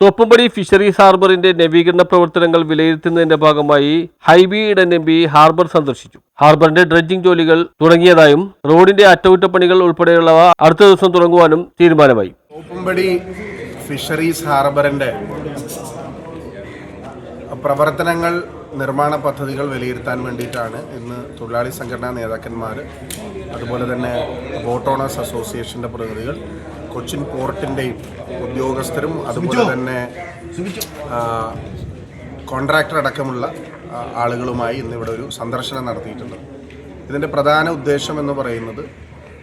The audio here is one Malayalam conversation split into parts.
തോപ്പുംപടി ഫിഷറീസ് ഹാർബറിന്റെ നവീകരണ പ്രവർത്തനങ്ങൾ വിലയിരുത്തുന്നതിന്റെ ഭാഗമായി Hibi Eden M P harbour സന്ദർശിച്ചു. ഹാർബറിന്റെ ഡ്രഡ്ജിംഗ് ജോലികൾ തുടങ്ങിയതായും റോഡിന്റെ അറ്റകുറ്റപ്പണികൾ ഉൾപ്പെടെയുള്ളവ അടുത്ത ദിവസം തുടങ്ങുവാനും തീരുമാനമായി. തോപ്പുംപടി ഫിഷറീസ് ഹാർബറിന്റെ പ്രവർത്തനങ്ങൾ നിർമ്മാണ പദ്ധതികൾ വിലയിരുത്താൻ വേണ്ടിയിട്ടാണ് ഇന്ന് തൊഴിലാളി സംഘടനാ നേതാക്കന്മാർ അതുപോലെ തന്നെ ബോട്ട് ഓണേഴ്സ് അസോസിയേഷന്റെ പ്രതിനിധികൾ കൊച്ചിൻ പോർട്ടിന്റെയും ഉദ്യോഗസ്ഥരും അതുപോലെ തന്നെ കോൺട്രാക്ടർ അടക്കമുള്ള ആളുകളുമായി ഇന്നിവിടെ ഒരു സന്ദർശനം നടത്തിയിട്ടുണ്ട്. ഇതിന്റെ പ്രധാന ഉദ്ദേശം എന്ന് പറയുന്നത്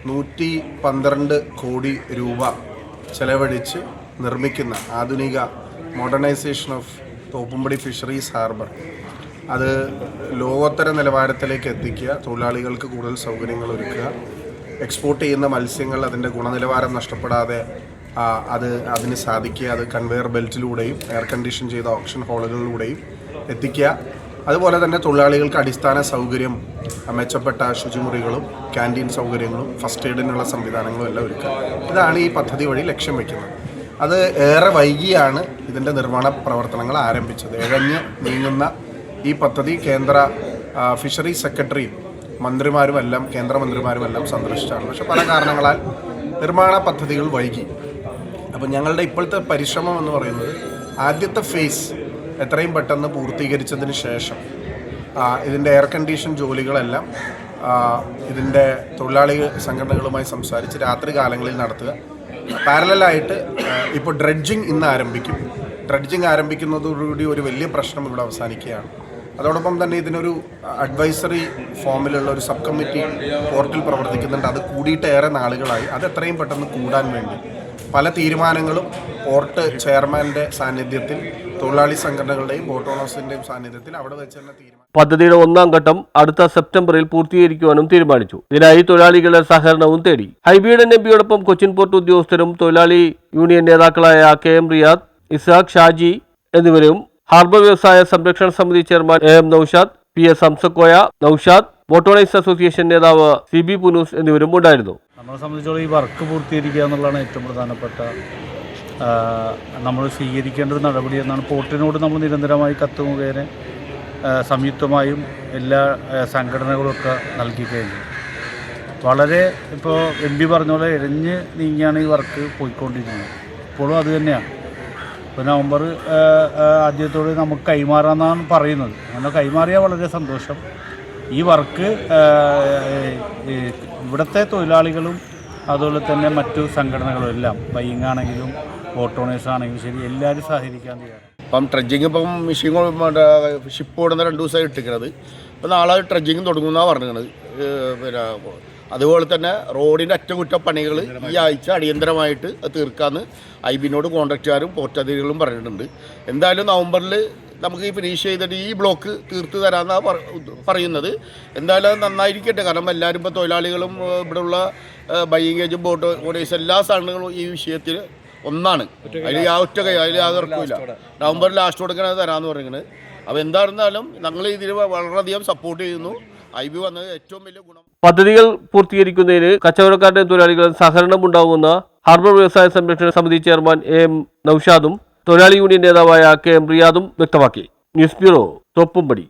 നൂറ്റി പന്ത്രണ്ട് കോടി രൂപ ചെലവഴിച്ച് നിർമ്മിക്കുന്ന ആധുനിക modernisation of Thoppumpady fisheries harbour അത് ലോകോത്തര നിലവാരത്തിലേക്ക് എത്തിക്കുക തൊഴിലാളികൾക്ക് കൂടുതൽ സൗകര്യങ്ങൾ ഒരുക്കുക എക്സ്പോർട്ട് ചെയ്യുന്ന മത്സ്യങ്ങൾ അതിന്റെ ഗുണനിലവാരം നഷ്ടപ്പെടാതെ അത് അതിന് സാധിക്കുക അത് കൺവെയർ ബെൽറ്റിലൂടെയും എയർ കണ്ടീഷൻ ചെയ്ത ഓപ്ഷൻ ഹോളുകളിലൂടെയും എത്തിക്കുക. അതുപോലെ തന്നെ തൊഴിലാളികൾക്ക് അടിസ്ഥാന സൗകര്യം മെച്ചപ്പെട്ട ശുചിമുറികളും ക്യാന്റീൻ സൗകര്യങ്ങളും ഫസ്റ്റ് എയ്ഡിനുള്ള സംവിധാനങ്ങളും എല്ലാം ഒരുക്കുക. ഇതാണ് ഈ പദ്ധതി വഴി ലക്ഷ്യം വയ്ക്കുന്നത് അത് ഏറെ വൈകിയാണ് ഇതിന്റെ നിർമ്മാണ പ്രവർത്തനങ്ങൾ ആരംഭിച്ചത്. ഇഴഞ്ഞ് നീങ്ങുന്ന ഈ പദ്ധതി കേന്ദ്ര ഫിഷറി സെക്രട്ടറി മന്ത്രിമാരുമെല്ലാം കേന്ദ്രമന്ത്രിമാരുമെല്ലാം സന്ദർശിച്ചാണ്. പക്ഷെ പല കാരണങ്ങളാൽ നിർമ്മാണ പദ്ധതികൾ വൈകി. അപ്പം ഞങ്ങളുടെ ഇപ്പോഴത്തെ പരിശ്രമം എന്ന് പറയുന്നത് ആദ്യത്തെ ഫേസ് എത്രയും പെട്ടെന്ന് പൂർത്തീകരിച്ചതിന് ശേഷം ഇതിന്റെ എയർ കണ്ടീഷൻ ജോലികളെല്ലാം ഇതിന്റെ തൊഴിലാളി സംഘടനകളുമായി സംസാരിച്ച് രാത്രി കാലങ്ങളിൽ നടത്തുക. പാരലായിട്ട് ഇപ്പോൾ ഡ്രഡ്ജിങ് ഇന്ന് ആരംഭിക്കും ഡ്രഡ്ജിങ് ആരംഭിക്കുന്നതോടുകൂടി ഒരു വലിയ പ്രശ്നം ഇവിടെ അവസാനിക്കുകയാണ്. അതോടൊപ്പം തന്നെ ഇതിനൊരു അഡ്വൈസറി ഫോമിലുള്ള ഒരു സബ് കമ്മിറ്റി പോർട്ടിൽ പ്രവർത്തിക്കുന്നുണ്ട്. അത് കൂടിയിട്ട് ഏറെ നാളുകളായി. അത് എത്രയും പെട്ടെന്ന് കൂടാൻ വേണ്ടി. പല തീരുമാനങ്ങളും പോർട്ട് ചെയർമാന്റെ സാന്നിധ്യത്തിൽ തൊഴിലാളി സംഘടനകളുടെയും ബോട്ട് ഓണേഴ്സിന്റെയും സാന്നിധ്യത്തിൽ അവിടെ വെച്ച് തന്നെ തീരുമാനം പദ്ധതിയുടെ ഒന്നാം ഘട്ടം അടുത്ത സെപ്റ്റംബറിൽ പൂർത്തീകരിക്കുവാനും തീരുമാനിച്ചു. ഇതിനായി തൊഴിലാളികളുടെ സഹകരണവും തേടി. ഹൈബീഡൻ എം കൊച്ചിൻ പോർട്ട് ഉദ്യോഗസ്ഥരും തൊഴിലാളി യൂണിയൻ നേതാക്കളായ കെ എം റിയാദ് ഇസാഖ് ഷാജി എന്നിവരും ഹാർബർ വ്യവസായ സംരക്ഷണ സമിതി chairman A M Naushad P S Hamsakoya Naushad motorise association നേതാവ് സി ബി പുനൂസ് എന്നിവരും ഉണ്ടായിരുന്നു. നമ്മളെ സംബന്ധിച്ചോളം ഈ വർക്ക് പൂർത്തീകരിക്കുക എന്നുള്ളതാണ് ഏറ്റവും പ്രധാനപ്പെട്ട നമ്മൾ സ്വീകരിക്കേണ്ട ഒരു നടപടി എന്നാണ് പോർട്ടിനോട് നമ്മൾ നിരന്തരമായി കത്ത് മുഖേന സംയുക്തമായും എല്ലാ സംഘടനകളൊക്കെ നൽകി കഴിഞ്ഞു വളരെ ഇപ്പോൾ എം പി പറഞ്ഞ പോലെ ഇഴഞ്ഞ് നീങ്ങിയാണ് ഈ വർക്ക് പോയിക്കൊണ്ടിരിക്കുന്നത്. ഇപ്പോഴും അത് തന്നെയാണ്. ഇപ്പോൾ നവംബർ ആദ്യത്തോടെ നമുക്ക് കൈമാറാമെന്നാണ് പറയുന്നത്. അങ്ങനെ കൈമാറിയാൽ വളരെ സന്തോഷം. ഈ വർക്ക് ഇവിടുത്തെ തൊഴിലാളികളും അതുപോലെ തന്നെ മറ്റു സംഘടനകളും എല്ലാം ബൈങ് ആണെങ്കിലും ഓട്ടോണേഴ്സ് ആണെങ്കിലും ശരി എല്ലാവരും സഹകരിക്കാൻ ഇപ്പം ട്രഡ്ജിങ് ഇപ്പം മെഷീൻ ഷിപ്പ് ഓടുന്ന രണ്ട് ദിവസമായി ഇട്ടിരിക്കുന്നത് ഇപ്പം നാളെ ട്രഡ്ജിങ് തുടങ്ങുമെന്നാണ് പറഞ്ഞത് പിന്നെ അതുപോലെ തന്നെ റോഡിന്റെ അറ്റകുറ്റപ്പണികൾ ഈ ആഴ്ച അടിയന്തരമായിട്ട് തീർക്കാമെന്ന് ഐ ബിനോട് കോൺട്രാക്റ്റുകാരും പോർട്ട് പറഞ്ഞിട്ടുണ്ട്. എന്തായാലും നവംബറിൽ നമുക്ക് ഈ ഫിനിഷ് ചെയ്തിട്ട് ഈ ബ്ലോക്ക് തീർത്ത് തരാമെന്നാണ് പറയുന്നത്. എന്തായാലും അത് നന്നായിരിക്കട്ടെ. കാരണം എല്ലാവരും ഇപ്പോൾ തൊഴിലാളികളും ഇവിടെയുള്ള ഏജും ബോട്ട് ഓടേഴ്സ് എല്ലാ സാധനങ്ങളും ഈ വിഷയത്തിൽ ഒന്നാണ്. അതിൽ ആ ഒറ്റ കൈ അതിൽ യാതൊർക്കില്ല നവംബർ ലാസ്റ്റ് കൊടുക്കണത് തരാമെന്ന് പറയുന്നത് അപ്പോൾ എന്തായിരുന്നാലും ഞങ്ങൾ ഇതിൽ വളരെയധികം സപ്പോർട്ട് ചെയ്യുന്നു. ഏറ്റവും വലിയ ഗുണം. പദ്ധതികൾ പൂർത്തീകരിക്കുന്നതിന് കച്ചവടക്കാരുടെയും തൊഴിലാളികളും സഹകരണം ഉണ്ടാകുമെന്ന ഹാർബർ വ്യവസായ സംരക്ഷണ സമിതി ചെയർമാൻ എ എം നൌഷാദും തൊഴിലാളി യൂണിയൻ നേതാവായ കെ എം റിയാദും വ്യക്തമാക്കി. News bureau Thoppumpady.